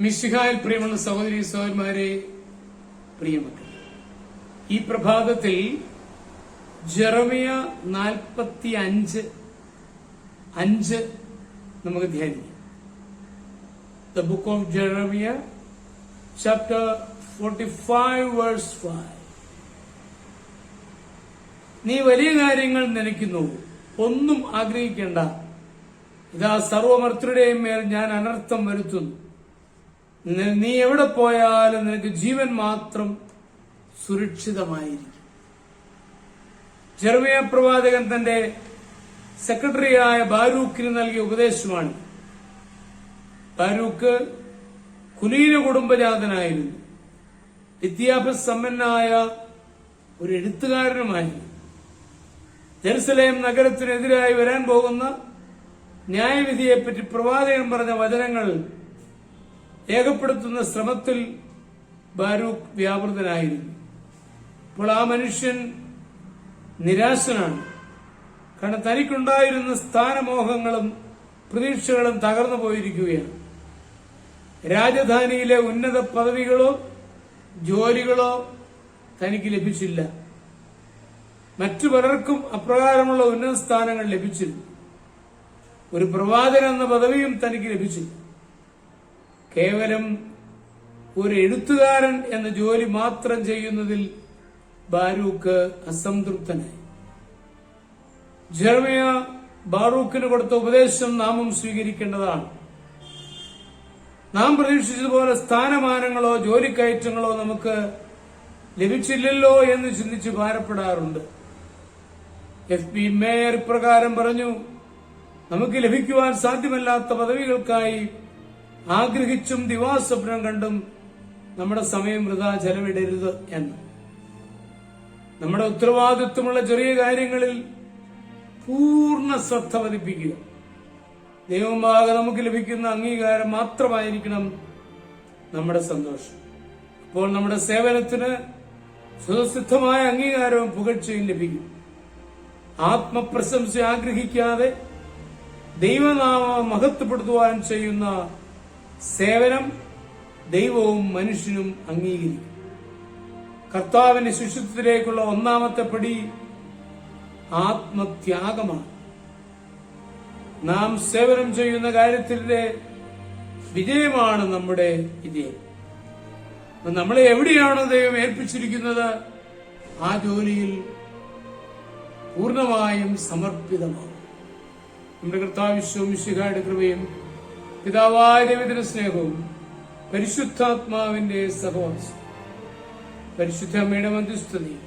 മിശിഹായിൽ പ്രിയമുള്ള സഹോദരി സഹോദരന്മാരെ പ്രിയമക്കൾ ഈ പ്രഭാതത്തിൽ ജെറമിയ നാൽപ്പത്തി അഞ്ച് അഞ്ച് നമുക്ക് ധ്യാനിക്കാം. The book of Jeremiah chapter forty five verse five നീ വലിയ കാര്യങ്ങൾ നനയ്ക്കുന്നു. ഒന്നും ആഗ്രഹിക്കേണ്ട. ഇതാ സർവമർത്തരുടെയും മേൽ ഞാൻ അനർത്ഥം വരുത്തുന്നു. നി- എവിടെ പോയാലും നിനക്ക് ജീവൻ മാത്രം സുരക്ഷിതമായിരിക്കും. ജെർമിയ പ്രവാചകൻ തന്റെ സെക്രട്ടറിയായ ബാരൂക്കിന് നൽകിയ ഉപദേശമാണ്. ബാരൂക്ക് കുലീന കുടുംബജാതനായിരുന്നു. വിദ്യാഭ്യാസ സമ്പന്നായ ഒരു എഴുത്തുകാരനുമായിരുന്നു. ജെറുസലേം നഗരത്തിനെതിരായി വരാൻ പോകുന്ന ന്യായവിധിയെപ്പറ്റി പ്രവാചകൻ പറഞ്ഞ വചനങ്ങൾ രേഖപ്പെടുത്തുന്ന ശ്രമത്തിൽ ബാരൂഖ് വ്യാപൃതനായിരുന്നു. അപ്പോൾ ആ മനുഷ്യൻ നിരാശനാണ്. കാരണം തനിക്കുണ്ടായിരുന്ന സ്ഥാനമോഹങ്ങളും പ്രതീക്ഷകളും തകർന്നു പോയിരിക്കുകയാണ്. രാജധാനിയിലെ ഉന്നത പദവികളോ ജോലികളോ തനിക്ക് ലഭിച്ചില്ല. മറ്റു പലർക്കും അപ്രകാരമുള്ള ഉന്നത സ്ഥാനങ്ങൾ ലഭിച്ചിരുന്നു ഒരു പ്രവാചകൻ എന്ന പദവിയും തനിക്ക് ലഭിച്ചില്ല. കേവലം ഒരു എഴുത്തുകാരൻ എന്ന ജോലി മാത്രം ചെയ്യുന്നതിൽ ബാരൂക്ക് അസംതൃപ്തനായി. ജർമിയ ബാറൂക്കിന് കൊടുത്ത ഉപദേശം നാമും സ്വീകരിക്കേണ്ടതാണ്. നാം പ്രതീക്ഷിച്ചതുപോലെ സ്ഥാനമാനങ്ങളോ ജോലിക്കയറ്റങ്ങളോ നമുക്ക് ലഭിച്ചില്ലല്ലോ എന്ന് ചിന്തിച്ച് ഭാരപ്പെടാറുണ്ട്. എഫ് പി മേയർ ഇപ്രകാരം പറഞ്ഞു നമുക്ക് ലഭിക്കുവാൻ സാധ്യമല്ലാത്ത പദവികൾക്കായി ആഗ്രഹിച്ചും ദിവാസ്വപ്നം കണ്ടും നമ്മുടെ സമയം വൃതാ ചെലവിടരുത് എന്ന്. നമ്മുടെ ഉത്തരവാദിത്വമുള്ള ചെറിയ കാര്യങ്ങളിൽ പൂർണ ശ്രദ്ധ പതിപ്പിക്കുക. ദൈവമാകെ നമുക്ക് ലഭിക്കുന്ന അംഗീകാരം മാത്രമായിരിക്കണം നമ്മുടെ സന്തോഷം. അപ്പോൾ നമ്മുടെ സേവനത്തിന് സ്വതസിദ്ധമായ അംഗീകാരവും പുകഴ്ചയും ലഭിക്കും. ആത്മപ്രശംസ ആഗ്രഹിക്കാതെ ദൈവനാമ മഹത്വപ്പെടുത്തുവാൻ ചെയ്യുന്ന സേവനം ദൈവവും മനുഷ്യനും അംഗീകരിക്കും. കർത്താവിന്റെ ശിശുത്വത്തിലേക്കുള്ള ഒന്നാമത്തെ പടി ആത്മത്യാഗമാണ്. നാം സേവനം ചെയ്യുന്ന കാര്യത്തിന്റെ വിജയമാണ് നമ്മുടെ വിജയം. നമ്മളെ എവിടെയാണോ ദൈവം ഏൽപ്പിച്ചിരിക്കുന്നത്? ആ ജോലിയിൽ പൂർണമായും സമർപ്പിതമാണ്. നമ്മുടെ കർത്താവിശ്വവും ശിഖയുടെ കൃപയും പിതാവായ ദൈവത്തിന്റെ സ്നേഹവും പരിശുദ്ധാത്മാവിന്റെ സഹവാസം പരിശുദ്ധ അമ്മയുടെ മധ്യസ്ഥതയും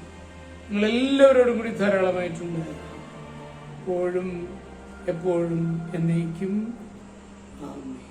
നിങ്ങളെല്ലാവരോടും കൂടി ധാരാളമായിട്ടുണ്ട്. എപ്പോഴും എപ്പോഴും എന്നേക്കും. ആമേൻ.